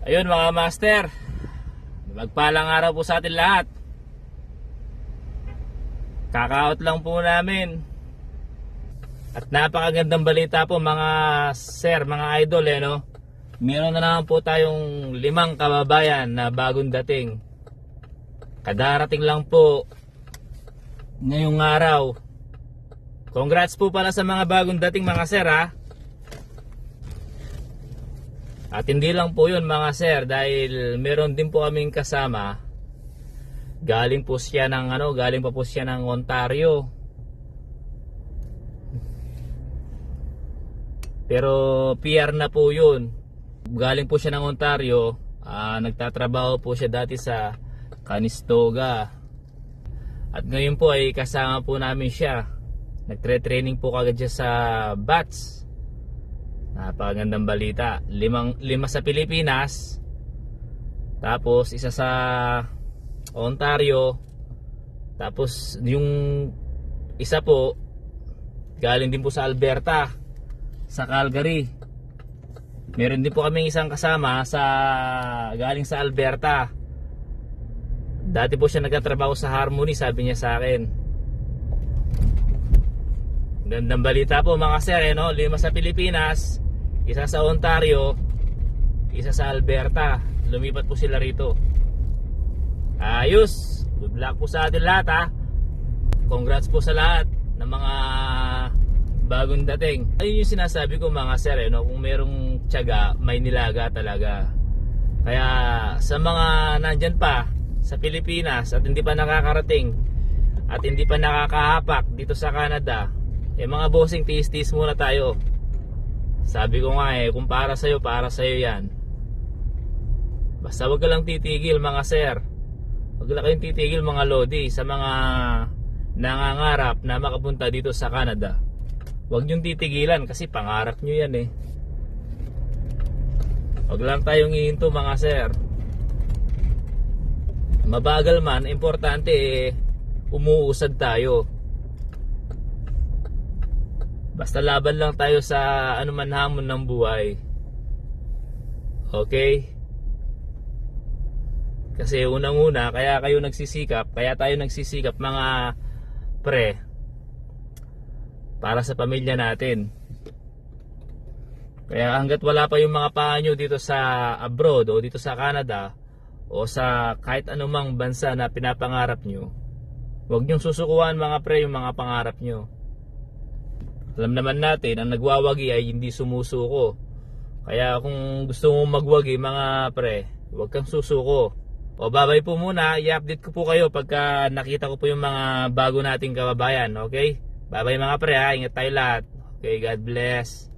Ayun mga master, magpalang araw po sa atin lahat. Kakaot lang po namin. At napakagandang balita po mga sir, mga idol eh no. Meron na naman po tayong limang kababayan na bagong dating. Kadarating lang po ngayong araw. Congrats po pala sa mga bagong dating mga sir ha. At hindi lang po yun mga sir dahil meron din po kaming kasama. Galing po siya ng ano, galing pa po siya ng Ontario. Pero PR na po yun. Galing po siya ng Ontario. ah, nagtatrabaho po siya dati sa Canistoga. At ngayon po ay kasama po namin siya. Nagtre-training po kagad siya sa BATS. Napakagandang balita. Limang, lima sa Pilipinas. Tapos isa sa Ontario. Tapos yung isa po galing din po sa Alberta sa Calgary. Meron din po kaming isang kasama sa galing sa Alberta. Dati po siya nagtatrabaho sa Harmony, sabi niya sa akin. Gandang balita po mga sir, eh, no? lima sa Pilipinas, isa sa Ontario, isa sa Alberta. Lumipat po sila rito. Ayos! Good luck po sa atin lahat ha. Congrats po sa lahat ng mga bagong dating. Ayun yung sinasabi ko mga sir, eh, no? kung merong tiyaga, may nilaga talaga. Kaya sa mga nandyan pa sa Pilipinas at hindi pa nakakarating at hindi pa nakakahapak dito sa Canada, eh mga bossing, tiis-tiis muna tayo. Sabi ko nga eh, kung para sa'yo, para sa'yo yan. Basta wag ka lang titigil mga sir. Wag lang kayong titigil mga lodi sa mga nangangarap na makapunta dito sa Canada. Huwag niyong titigilan kasi pangarap niyo yan eh. Huwag lang tayong ihinto mga sir. Mabagal man, importante eh, umuusad tayo. Basta laban lang tayo sa anuman hamon ng buhay. Okay? Kasi unang-una, kaya kayo nagsisikap, kaya tayo nagsisikap mga pre para sa pamilya natin. Kaya hanggat wala pa yung mga panyo dito sa abroad o dito sa Canada o sa kahit anumang bansa na pinapangarap nyo, huwag nyong susukuan mga pre yung mga pangarap nyo. Alam naman natin, ang nagwawagi ay hindi sumusuko. Kaya kung gusto mong magwagi mga pre, huwag kang susuko. O babay po muna, i-update ko po kayo pagka nakita ko po yung mga bago nating kababayan, okay? Babay mga pre ha, ingat tayo lahat. Okay, God bless.